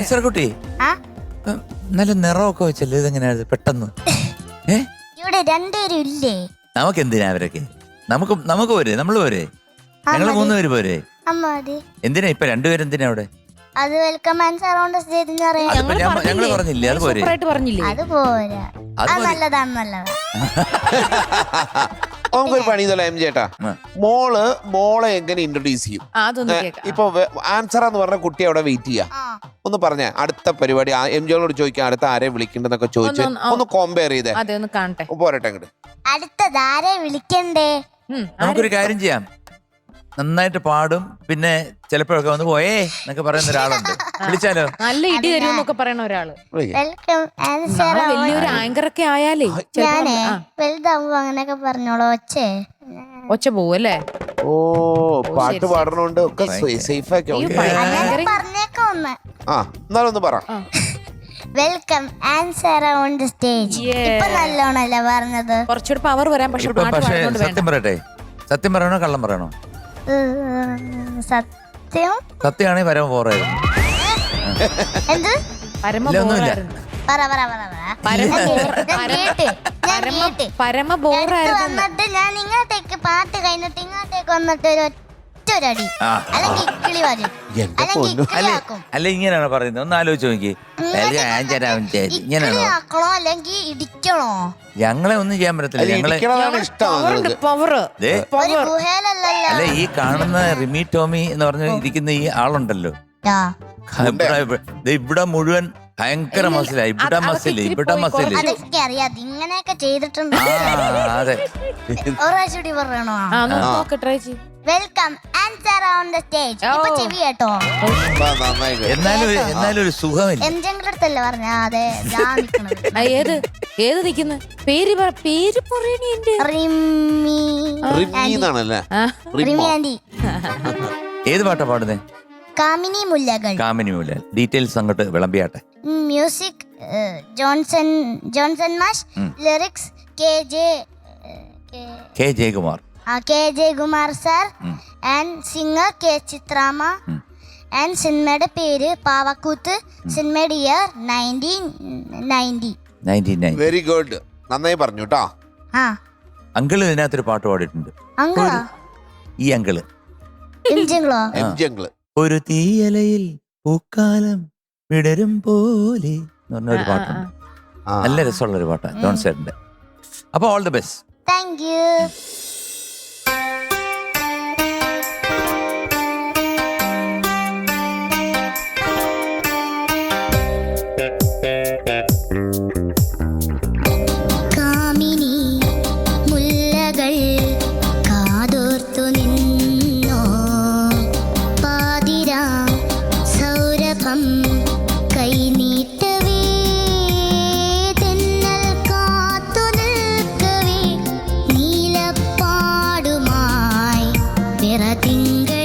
Answer കുട്ടി. ആ? നല്ല നിറമൊക്കെ വെച്ചല്ലേ ഇതെങ്ങനെയാ പെട്ടെന്ന്? ഏ? ഇവിടെ രണ്ടുപേരും ഇല്ലേ? നമുക്ക് എന്തിനാ അവരൊക്കെ? നമുക്ക് നമുക്ക് പോരെ നമ്മൾ പോരെ? ഞങ്ങൾ മൂന്ന് പേര് പോരെ? അമ്മ മതി. എന്തിനാ ഇപ്പൊ രണ്ടുപേരും എന്തിനാ അവിടെ? അത് വെൽക്കം ആൻഡ് സറൗണ്ട് സ്റ്റേജ് എന്ന് പറയാം. അതിപ്പോ ഞാൻ ഞങ്ങൾ പറഞ്ഞില്ലേ? അത് പോരെ? സൂപ്പറായിട്ട് പറഞ്ഞില്ലേ? അത് പോരാ. അത് അത് മതി. നല്ലതാണ് നല്ലതാ. നമുക്കൊരു പണി ഇതല്ല എം ചേട്ടാ മോൾ മോളെ എങ്ങനെ ഇൻട്രൊഡ്യൂസ് ചെയ്യും? ഇപ്പൊ ആൻസർ എന്ന് പറഞ്ഞ കുട്ടി അവിടെ വെയിറ്റ് ചെയ്യാം. ആ. ഒന്ന് പറഞ്ഞേ അടുത്ത പരിപാടി എം ജിയോട് ചോദിക്കാം അടുത്ത ആരെ വിളിക്കണ്ടെന്നൊക്കെ ചോദിച്ച് ഒന്ന് കോമ്പയർ ചെയ്തേ. ഒന്ന് കാണട്ടെ. പോരട്ടെ അങ്ങോട്ട് അടുത്തത് ആരെ വിളിക്കണ്ടേ? നമുക്കൊരു കാര്യം ചെയ്യാം. നന്നായിട്ട് പാടും. പിന്നെ ചിലപ്പോഴൊക്കെ വന്ന് പോയേ എന്നൊക്കെ പറയുന്ന ഒരാളുണ്ട്. വിളിച്ചാലോ? നല്ല ഇടി തരും എന്നൊക്കെ പറയുന്ന ഒരാൾ. വിളിക്ക്. വെൽക്കം. നാളെ വലിയൊരു ആങ്കർ ഒക്കെ ആയാലേ ചിലപ്പോ ഞാനേ ആ, വലുതാവുമ്പോ അങ്ങനെയൊക്കെ പറഞ്ഞോളൂ ഒച്ചേ. ഒച്ച പോവല്ലേ? അല്ലേ ഓ പാട്ട്. പാടണോണ്ട് ഒക്കെ സേഫ് ആക്കി അയ്യോ, ഓക്കേ. ഭയങ്കര. അങ്ങനെ പറഞ്ഞേക്കാം ഒന്ന്. ആ പറ. ആ. Welcome. And surround stage. Yeah. ഇപ്പൊ നല്ലോണല്ലേ പറഞ്ഞത്? കുറച്ചുകൂടി പവർ വരാൻ പക്ഷെ ഇപ്പൊ പാട്ട് പക്ഷേ പാടുന്നോണ്ട് വേണ്ട. സത്യം പറയട്ടെ. സത്യം പറയണോ കള്ളം പറയണോ? സത്യം? സത്യമാണെങ്കിൽ പരമ പോറായിരുന്നു. എന്ത്? പരമ ഇല്ല, ഒന്നുമില്ല. ബോറായിരുന്നു പറ പറ പറ പറ. പരമ ഞാൻ ബോർ ഞാൻ കേട്ട്, ഞാൻ പരമ കേട്ട്. പരമ അടുത്ത് ബോറായിരുന്നു വന്നിട്ട് ഞാൻ ഇങ്ങോട്ടേക്ക് പാട്ട് കഴിഞ്ഞിട്ട് ഇങ്ങോട്ടേക്ക് വന്നിട്ട് ഒരു ഒറ്റൊരടി. അല്ലെങ്കിൽ ഇക്കിളി വരും അല്ലെങ്കിൽ അല്ല? ഇങ്ങനെയാണോ പറയുന്നത്? ഒന്ന് ആലോചിച്ച് നോക്കി ഇങ്ങനെയാണോ? ആക്കണോ അല്ലെങ്കിൽ ഇടിക്കണോ? ഞങ്ങളെ ഒന്നും ചെയ്യാൻ പറ്റത്തില്ല. അല്ല, ഞങ്ങളെ അല്ല ഈ കാണുന്ന റിമി ടോമി എന്ന് പറഞ്ഞ ഇരിക്കുന്ന ഈ ആളുണ്ടല്ലോ. ഇവിടെ ദേ ഇവിടെ മുഴുവൻ ഭയങ്കര മസില. ഇവിടെ മസിൽ ഇവിടെ മസിൽ. അതൊക്കെ അറിയാം. ഇങ്ങനെയൊക്കെ ചെയ്തിട്ടുണ്ട്. അതെ. ഒരാഴ്ച പറയണോ? ആ ഒന്ന് answer on the welcome stage ഇപ്പൊ. ചെവി കേട്ടോ. എന്നാലും ഒരു- എന്നാലും ഒരു സുഖമില്ല. എം ജംഗിൾ അടുത്തല്ലേ പറഞ്ഞ? അതെ നിക്കണത് ആ, ഏത്? ഏത് നിക്കുന്നു പേര് പറ പേര് പറയണി എന്റെ റിമി റിമ്മി എന്നാണല്ലേ? ആ, റിമി റിമ്മോ ആൻഡി ഏത് പാട്ടാ പാടുന്നേ? കാമിനി മുല്ലകൾ. കാമിനി മൂല ഡീറ്റെയിൽസ് അങ്ങോട്ട് വിളമ്പിയാട്ടെ. മ്യൂസിക് ഏഹ്, ജോൺസൺ ജോൺസൺ മാഷ് lyrics K J uh, K- K Jayakumar. K. Jayakumar sir. And singer K. ചിത്രാമ. And സിനിമയുടെ പേര് പാവക്കൂത്ത് സിനിമയുടെ year nineteen ninety very good നന്നായി പറഞ്ഞു കേട്ടോ ആ. അങ്കിൾ ഇതിനകത്തൊരു പാട്ട് പാടിയിട്ടുണ്ട്. അങ്കളോ? ഈ അങ്കിൾ. എംജിങ്ങളോ എം. ഒരു തീയലയിൽ പൂക്കാലം വിടരും പോലെ എന്ന് പറഞ്ഞ ഒരു പാട്ടുണ്ട്. ആ. നല്ല രസമുള്ള ഒരു പാട്ടാണ് ജോൺ സേറിന്റെ അപ്പൊ all the best thank you tinggal